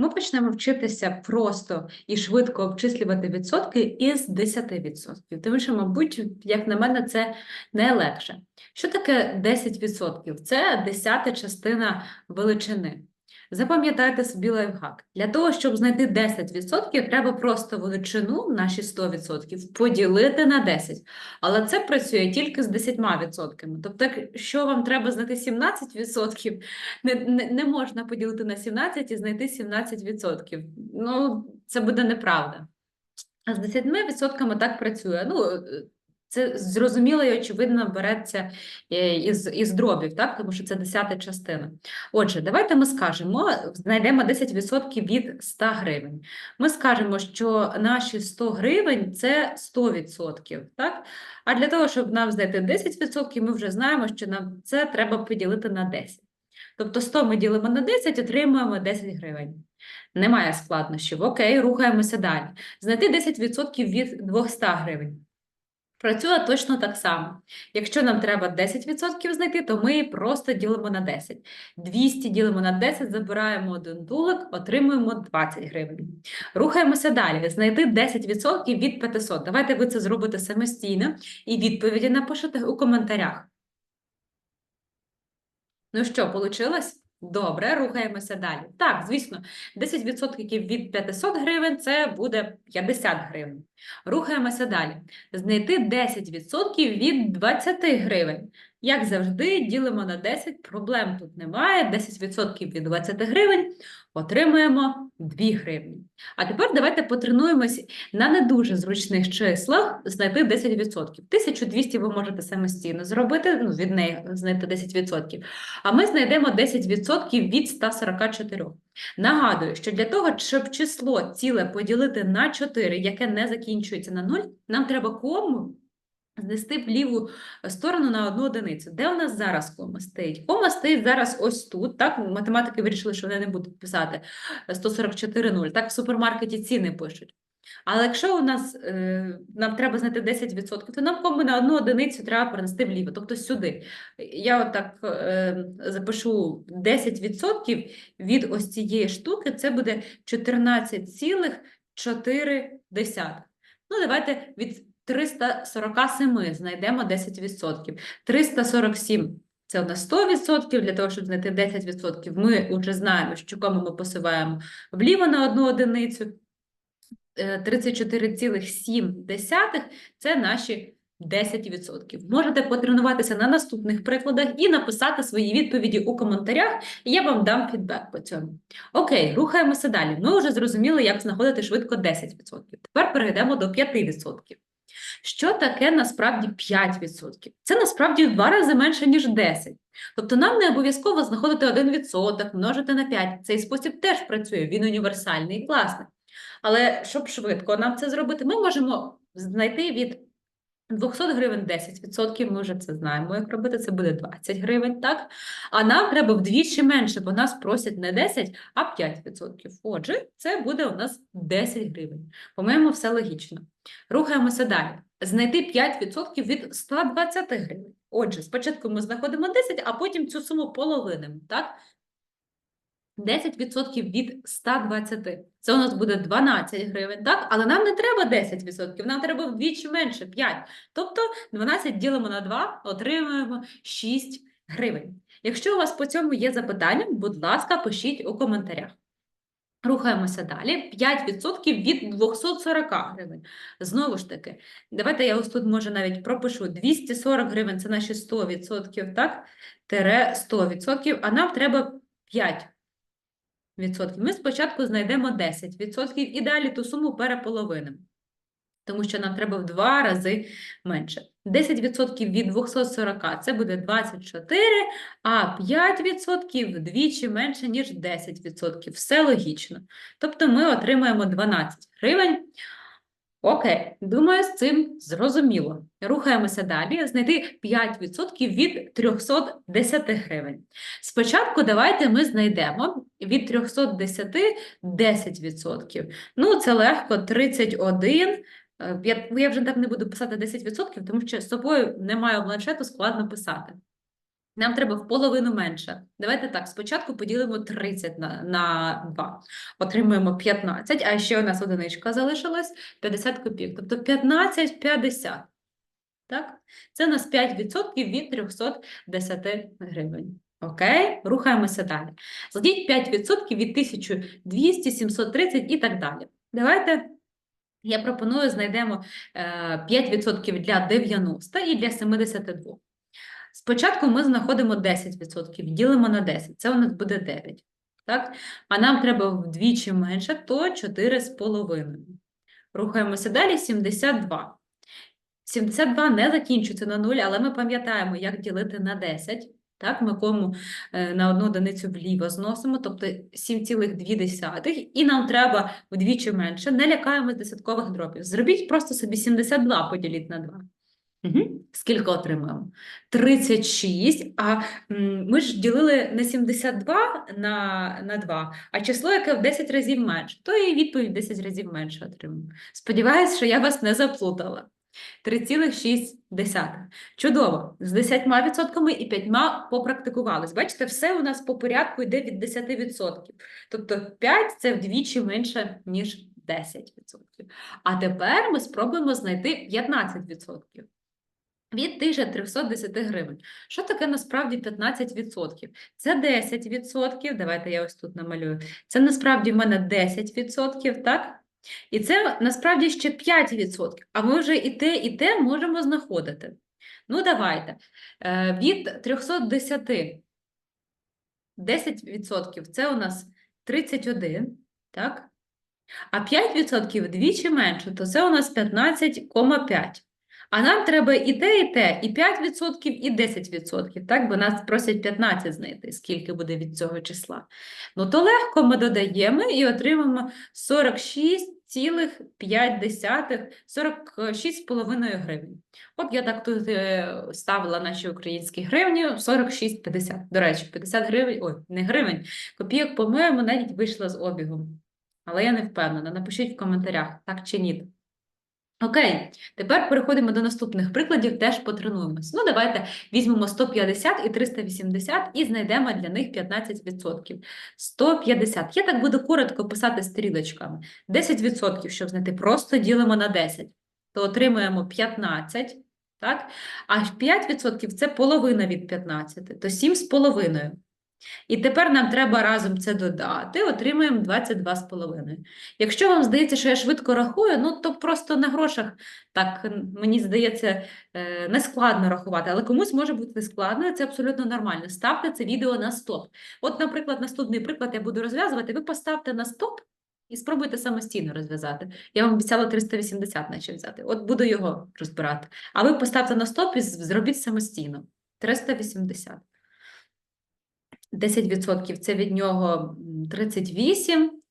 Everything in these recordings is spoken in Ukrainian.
Ми почнемо вчитися просто і швидко обчислювати відсотки із 10%. Тому що, мабуть, як на мене, це найлегше. Що таке 10%? Це десята частина величини. Запам'ятайте собі лайфхак. Для того, щоб знайти 10%, треба просто величину, наші 100%, поділити на 10. Але це працює тільки з 10%. Тобто, якщо вам треба знайти 17%, не, не, не можна поділити на 17 і знайти 17%. Ну, це буде неправда. А з 10% так працює. Ну, це зрозуміло і очевидно береться е, із, із дробів, так? тому що це десята частина. Отже, давайте ми скажемо, знайдемо 10% від 100 гривень. Ми скажемо, що наші 100 гривень – це 100%. Так? А для того, щоб нам знайти 10%, ми вже знаємо, що нам це треба поділити на 10. Тобто 100 ми ділимо на 10, отримуємо 10 гривень. Немає складнощів. Окей, рухаємося далі. Знайти 10% від 200 гривень. Працює точно так само. Якщо нам треба 10% знайти, то ми просто ділимо на 10. 200 ділимо на 10, забираємо один дулик, отримуємо 20 гривень. Рухаємося далі. Знайти 10% від 500. Давайте ви це зробите самостійно і відповіді напишете у коментарях. Ну що, получилось? Добре, рухаємося далі. Так, звісно, 10% від 500 гривень це буде 50 гривень. Рухаємося далі. Знайти 10% від 20 гривень. Як завжди, ділимо на 10, проблем тут немає. 10% від 20 гривень отримуємо 2 гривні. А тепер давайте потренуємось на не дуже зручних числах знайти 10%. 1200 ви можете самостійно зробити, ну, від неї знайти 10%. А ми знайдемо 10% від 144. Нагадую, що для того, щоб число ціле поділити на 4, яке не закінчується на 0, нам треба кому знести в ліву сторону на одну одиницю. Де у нас зараз кома стоїть? Кома стоїть зараз ось тут. Так, математики вирішили, що вони не будуть писати 144,0. Так, в супермаркеті ціни пишуть. Але якщо у нас е, нам треба знайти 10%, то нам кому на одну одиницю треба перенести вліво, тобто сюди. Я отак е, запишу 10% від ось цієї штуки, це буде 14,4. Ну, давайте від 347 знайдемо 10%. 347 це у нас 100%, для того, щоб знайти 10%, ми вже знаємо, що кому ми посуваємо вліво на одну одиницю. Е, 34,7 це наші 10%. Можете потренуватися на наступних прикладах і написати свої відповіді у коментарях, і я вам дам фідбек по цьому. Окей, рухаємося далі. Ми вже зрозуміли, як знаходити швидко 10%. Тепер перейдемо до 5%. Що таке насправді 5%? Це насправді в два рази менше, ніж 10. Тобто нам не обов'язково знаходити 1%, множити на 5. Цей спосіб теж працює, він універсальний і класний. Але щоб швидко нам це зробити, ми можемо знайти від 200 гривень 10%, ми вже це знаємо, як робити, це буде 20 гривень, так? А нам треба вдвічі менше, бо нас просять не 10, а 5%. Отже, це буде у нас 10 гривень. По-моєму, все логічно. Рухаємося далі. Знайти 5% від 120 гривень. Отже, спочатку ми знаходимо 10, а потім цю суму половинимо, так? 10% від 120. Це у нас буде 12 гривень, так? Але нам не треба 10%, нам треба вдвічі менше 5. Тобто 12 ділимо на 2, отримуємо 6 гривень. Якщо у вас по цьому є запитання, будь ласка, пишіть у коментарях. Рухаємося далі. 5% від 240 гривень. Знову ж таки, давайте я ось тут, може, навіть пропишу 240 гривень, це наші 100%, так? Тере 100%, а нам треба 5 відсотків. Ми спочатку знайдемо 10% і далі ту суму переполовинимо, тому що нам треба в два рази менше. 10% від 240 – це буде 24, а 5% вдвічі менше, ніж 10%. Все логічно. Тобто ми отримаємо 12 гривень. Окей, думаю, з цим зрозуміло. Рухаємося далі. Знайти 5% від 310 гривень. Спочатку давайте ми знайдемо від 310 10%. Ну, це легко, 31. Е, Я, я вже так не буду писати 10%, тому що з собою немає планшету, складно писати. Нам треба в половину менше. Давайте так, спочатку поділимо 30 на, на 2. Отримуємо 15, а ще у нас одиничка залишилась 50 копійок. Тобто 15, 50. Так? Це у нас 5% від 310 гривень. Окей, рухаємося далі. Зладіть 5% від 1200, 730 і так далі. Давайте я пропоную знайдемо е, 5% для 90 і для 72. Спочатку ми знаходимо 10%, ділимо на 10, це у нас буде 9. Так? А нам треба вдвічі менше, то 4,5. Рухаємося далі, 72. 72 не закінчується на 0, але ми пам'ятаємо, як ділити на 10. Так, ми кому е, на одну одиницю вліво зносимо, тобто 7,2, і нам треба вдвічі менше. Не лякаємось десяткових дробів. Зробіть просто собі 72 поділіть на 2. Угу. Скільки отримаємо? 36, а ми ж ділили не 72 на, на 2, а число, яке в 10 разів менше, то і відповідь в 10 разів менше отримаємо. Сподіваюсь, що я вас не заплутала. 3,6. Чудово. З 10% і 5 попрактикувались. Бачите, все у нас по порядку йде від 10%. Тобто 5 – це вдвічі менше, ніж 10%. А тепер ми спробуємо знайти 15% від 1310 гривень. Що таке насправді 15%? Це 10%. Давайте я ось тут намалюю. Це насправді в мене 10%, так? І це насправді ще 5%, а ми вже і те, і те можемо знаходити. Ну, давайте. Е, Від 310 10% це у нас 31, так? А 5% вдвічі менше, то це у нас 15,5. А нам треба і те, і те, і 5%, і 10%, так? Бо нас просять 15 знайти, скільки буде від цього числа. Ну, то легко ми додаємо і отримаємо 46,5, 46,5 гривень. От я так тут е, ставила наші українські гривні, 46,50. До речі, 50 гривень, ой, не гривень, копійок, по-моєму, навіть вийшла з обігом. Але я не впевнена. Напишіть в коментарях, так чи ні. Окей, тепер переходимо до наступних прикладів, теж потренуємось. Ну, давайте візьмемо 150 і 380 і знайдемо для них 15%. 150. Я так буду коротко писати стрілочками. 10%, щоб знайти, просто ділимо на 10. То отримуємо 15, так? А 5% це половина від 15, то 7,5. І тепер нам треба разом це додати, отримуємо 22,5. Якщо вам здається, що я швидко рахую, ну то просто на грошах, так, мені здається, е, не складно рахувати, але комусь може бути складно, це абсолютно нормально. Ставте це відео на стоп. От, наприклад, наступний приклад я буду розв'язувати, ви поставте на стоп і спробуйте самостійно розв'язати. Я вам обіцяла 380 наче взяти. От буду його розбирати. А ви поставте на стоп і зробіть самостійно. 380. 10% це від нього 38,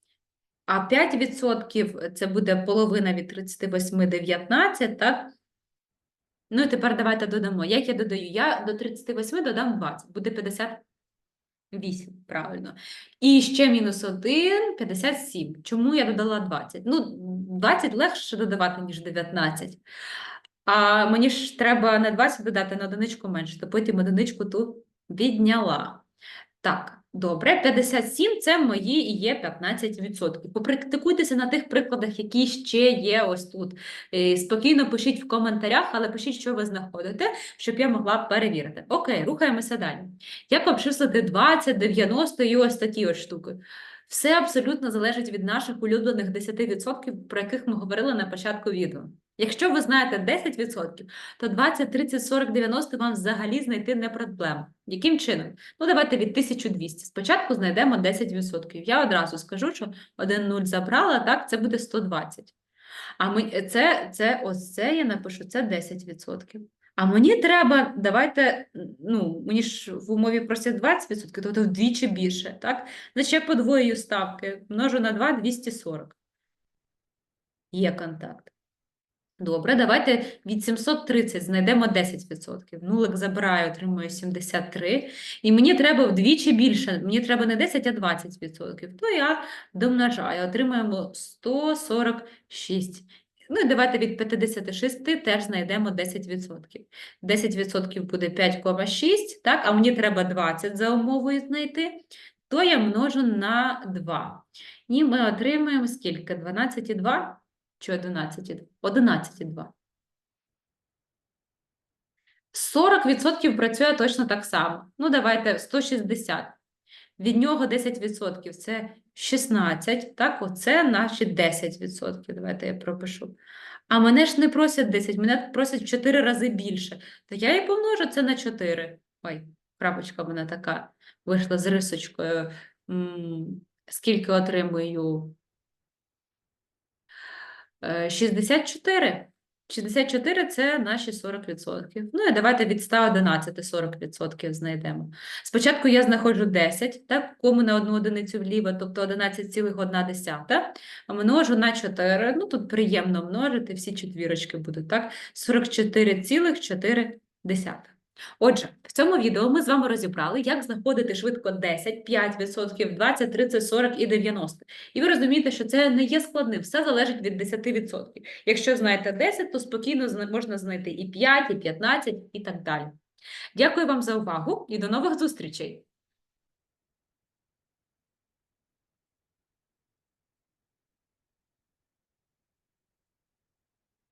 а 5% це буде половина від 38 19, так? Ну і тепер давайте додамо. Як я додаю? Я до 38 додам 20, буде 58, правильно. І ще мінус 1, 57. Чому я додала 20? Ну, 20 легше додавати, ніж 19. А мені ж треба не 20 додати на одиничку менше, то потім одиничку тут відняла. Так, добре, 57 це мої і є 15%. Попрактикуйтеся на тих прикладах, які ще є ось тут. І спокійно пишіть в коментарях, але пишіть, що ви знаходите, щоб я могла перевірити. Окей, рухаємося далі. Як обчислити 20, 90 і ось такі ось штуки? Все абсолютно залежить від наших улюблених 10%, про яких ми говорили на початку відео. Якщо ви знаєте 10%, то 20, 30, 40, 90 вам взагалі знайти не проблема. Яким чином? Ну, давайте від 1200. Спочатку знайдемо 10%. Я одразу скажу, що 1 0 забрала, так, це буде 120. А ми, це, це, ось це я напишу, це 10%. А мені треба, давайте, ну, мені ж в умові просять 20%, тобто вдвічі більше, так? Значить, я подвоюю ставки, множу на 2 – 240. Є контакт. Добре, давайте від 730 знайдемо 10%. Нулик забираю, отримую 73. І мені треба вдвічі більше. Мені треба не 10, а 20%. То я домножаю, отримуємо 146. Ну і давайте від 56 теж знайдемо 10%. 10% буде 5,6, так? А мені треба 20 за умовою знайти, то я множу на 2. І ми отримаємо скільки? 12,2 чи 11,2? 11,2. 40% працює точно так само. Ну, давайте 160. Від нього 10% це 16, так? Оце наші 10%. Давайте я пропишу. А мене ж не просять 10, мене просять в 4 рази більше. То я і помножу це на 4. Ой, крапочка в мене така вийшла з рисочкою. Скільки отримую? Е, 64. 64 – це наші 40%. Ну і давайте від 111 40% знайдемо. Спочатку я знаходжу 10, так, кому на одну одиницю вліво, тобто 11,1, а множу на 4, ну тут приємно множити, всі четвірочки будуть, так, 44,4. Отже, в цьому відео ми з вами розібрали, як знаходити швидко 10, 5%, 20, 30, 40 і 90. І ви розумієте, що це не є складним, все залежить від 10%. Якщо знаєте 10, то спокійно можна знайти і 5, і 15, і так далі. Дякую вам за увагу і до нових зустрічей!